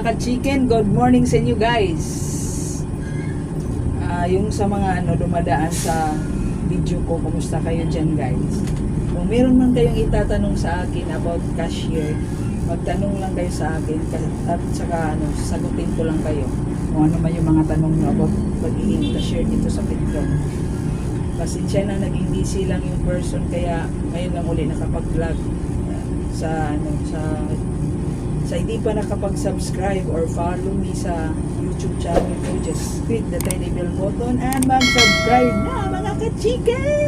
ka-chicken, good morning sa inyo guys. Ah, yung sa mga ano dumadaan sa video ko, kumusta kayo dyan guys? Kung meron man kayong itatanong sa akin about cashier, magtanong lang kayo sa akin at saka ano, sagutin ko lang kayo kung ano man yung mga tanong nyo about pagiging cashier dito sa Petron. Pasensya na naging busy lang yung person kaya ngayon lang uli nakapag-vlog uh, sa ano sa sa hindi pa nakapag-subscribe or follow me sa YouTube channel ko, just click the tiny bell button and mag-subscribe na mga ka-chicken!